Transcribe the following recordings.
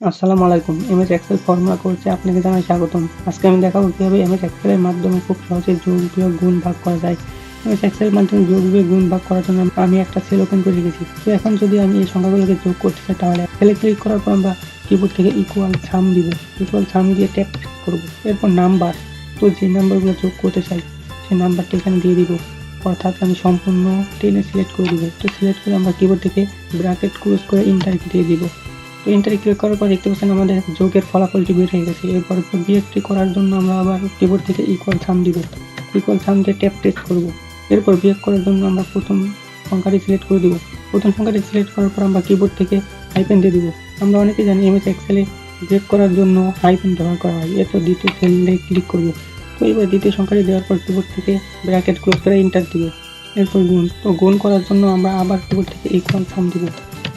আসসালামু আলাইকুম, MS Excel formula কোর্সে আপনাকে জানাই স্বাগতম। আজকে আমি দেখাবো কীভাবে এমএস এক্সেলের মাধ্যমে খুব সহজে যোগ, বিয়োগ, গুণ ভাগ করা যায়। এমএস এক্সেলের মাধ্যমে যোগ, বিয়োগ, গুণ ভাগ করার জন্য আমি একটা সেল ওপেন করে রেখেছি। তো এখন যদি আমি এই সংখ্যাগুলোকে যোগ করতে চাই তাহলে সেলে ক্লিক করার পর আমরা কিবোর্ড থেকে ইকুয়াল সাম দিব। ইকুয়াল সাম দিয়ে ট্যাপ করব। এরপর নাম্বার তো যে নাম্বারগুলো যোগ করতে চাই, সেই নাম্বারটা এখানে দিয়ে দিব। অর্থাৎ আমি সম্পূর্ণ টেনে সিলেক্ট করে দিব। তো সিলেক্ট করে আমরা কিবোর্ড থেকে ব্র্যাকেট ক্লোজ করে ইন্টার দিয়ে দিব। এন্টারে ক্লিক করার পর দেখতে পাচ্ছেন আমাদের যোগের ফলাফলটি বের হয়ে গেছে। এরপর বিয়োগটি করার জন্য আমরা আবার কিবোর্ড থেকে ইকুয়াল থাম দিব। ইকুয়াল থাম দিয়ে ট্যাপ টেস্ট করব। এরপর বিয়োগ করার জন্য আমরা প্রথম সংখ্যাটি সিলেক্ট করে দিব। প্রথম সংখ্যাটি সিলেক্ট করার পর আমরা কিবোর্ড থেকে হাইপেন দিয়ে দিব। আমরা অনেকে জানি এমএস এক্সেলে বিয়োগ করার জন্য হাইপেন ব্যবহার করা হয়। এরপর দ্বিতীয় সেলে ক্লিক করব। তো এবার দ্বিতীয় সংখ্যাটি দেওয়ার পর কিবোর্ড থেকে ব্র্যাকেট ক্লোজ করে ইন্টার দিব। এরপর গুণ। তো গুণ করার জন্য আমরা আবার কিবোর্ড থেকে ইকুয়াল থাম দিব।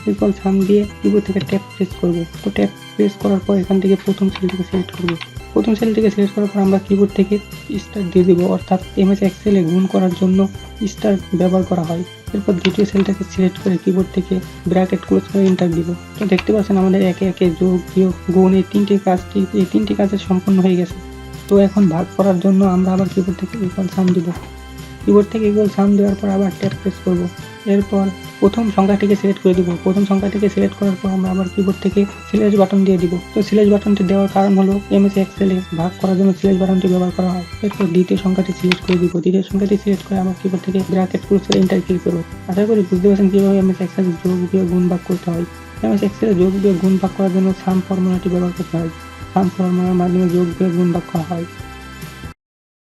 ইকুয়াল সাম দিয়ে কিবোর্ড থেকে ট্যাপ প্রেস করব। তো ট্যাপ প্রেস করার পর এখান থেকে প্রথম সেল থেকে সিলেক্ট করব। প্রথম সেল থেকে সিলেক্ট করার পর আমরা কিবোর্ড থেকে স্টার দিয়ে দেবো, অর্থাৎ এমএস এক্সেলে গুণ করার জন্য স্টার ব্যবহার করা হয়। এরপর দ্বিতীয় সেলটাকে সিলেক্ট করে কিবোর্ড থেকে ব্র্যাকেট ক্লোজ করে ইন্টার দিব। তো দেখতে পাচ্ছেন আমাদের একে একে যোগ, বিয়োগ, গুণ এই তিনটি কাজটি এই তিনটি কাজে সম্পন্ন হয়ে গেছে। তো এখন ভাগ করার জন্য আমরা আবার কিবোর্ড থেকে ইকুয়াল সাম দিব। কিবোর্ড থেকে ইকুয়াল সাম দেওয়ার পর আবার ট্যাপ প্রেস করব। এরপর প্রথম সংখ্যাটিকে সিলেক্ট করে দিব। প্রথম সংখ্যাটিকে সিলেক্ট করার পর আমরা আবার কিবোর্ড থেকে সিলেক্ট বাটন দিয়ে দিব। তো সিলেক্ট বাটনটি দেওয়ার কারণ হলো এমএস এক্সেলে ভাগ করার জন্য সিলেক্ট বাটনটি ব্যবহার করা হয়। এরপর দ্বিতীয় সংখ্যাটি সিলেক্ট করে দিব। দ্বিতীয় সংখ্যাটি সিলেক্ট করে আমার কিবোর্ড থেকে ব্র্যাকেট ক্লোজ করে এন্টার ক্লিক করব। আশা করি বুঝতে পারছেন কীভাবে এমএস এক্সেলে যোগ, বিয়োগ, গুণ ভাগ করতে হয়। এমএস এক্সেলে যোগ, বিয়োগ, গুণ ভাগ করার জন্য সাম ফর্মুলাটি ব্যবহার করতে হয়। সাম ফর্মুলার মাধ্যমে যোগ, বিয়োগ, গুণ ভাগ করা হয়।